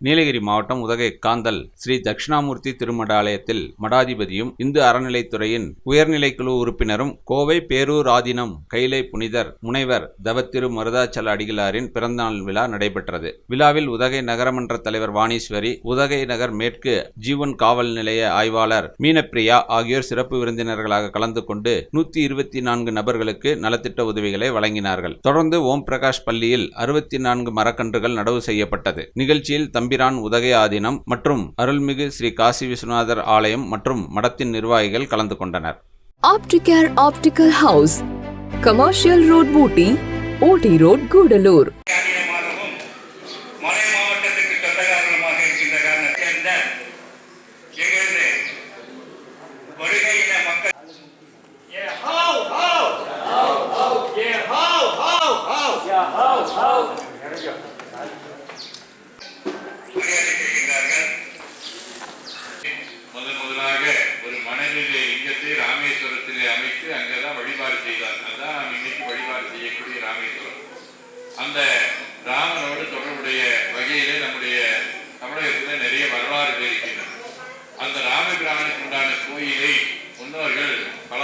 நீலகிரி மாவட்டம் உதகை காந்தல் ஸ்ரீ தட்சிணாமூர்த்தி திருமடாலயத்தில் மடாதிபதியும் இந்து அறநிலைத்துறையின் உயர்நிலைக்குழு உறுப்பினரும் கோவை பேரூர் ஆதீனம் கைலை புனிதர் முனைவர் தவத்திரு மருதாச்சல அடிகளாரின் பிறந்தநாள் விழா நடைபெற்றது. விழாவில் உதகை நகரமன்ற தலைவர் வாணீஸ்வரி உதகை நகர் மேற்கு ஜீவன் காவல் நிலைய ஆய்வாளர் மீனப்பிரியா ஆகியோர் சிறப்பு விருந்தினர்களாக கலந்து கொண்டு நூத்தி இருபத்தி நான்கு நபர்களுக்கு நலத்திட்ட உதவிகளை வழங்கினார்கள். தொடர்ந்து ஓம் பிரகாஷ் பள்ளியில் அறுபத்தி நான்கு மரக்கன்றுகள் நடவு செய்யப்பட்டது. நிகழ்ச்சியில் தம்பிரான் உதகை ஆதீனம் மற்றும் அருள்மிகு ஸ்ரீ காசி விஸ்வநாதர் ஆலயம் மற்றும் மடத்தின் நிர்வாகிகள் கலந்து கொண்டனர் Opticare Optical House, Commercial Road, Booty, OT Road, Gudalur. காரியமாகவும் அந்த ராமனோடு தொடர்புடைய வகையிலே நம்முடைய தமிழகத்தில் நிறைய வரலாறுகள் இருக்கின்றன. அந்த ராமபிரானுக்கு உண்டான கோயிலை முன்னோர்கள் பல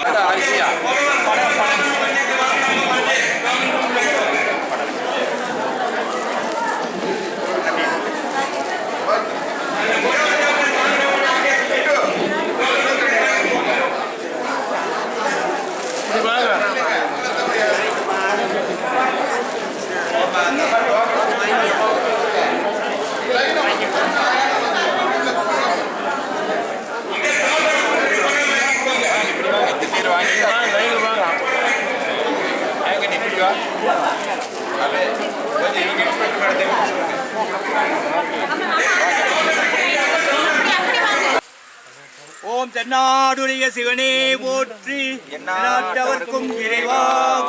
ஓம் தென்னாடுடைய சிவனே போற்றி. எந்நாட்டவர்க்கும் இறைவா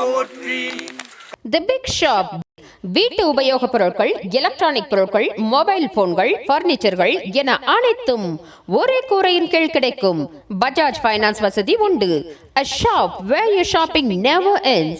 போற்றி. தி பிக் ஷாப் வீட்டு உபயோகப் பொருட்கள் எலக்ட்ரானிக் பொருட்கள் மொபைல் போன்கள் பர்னிச்சர்கள் என அனைத்தும் ஒரே கூரையின் கீழ் கிடைக்கும். பஜாஜ் ஃபைனான்ஸ் வசதி உண்டு. A shop where you shopping never ends.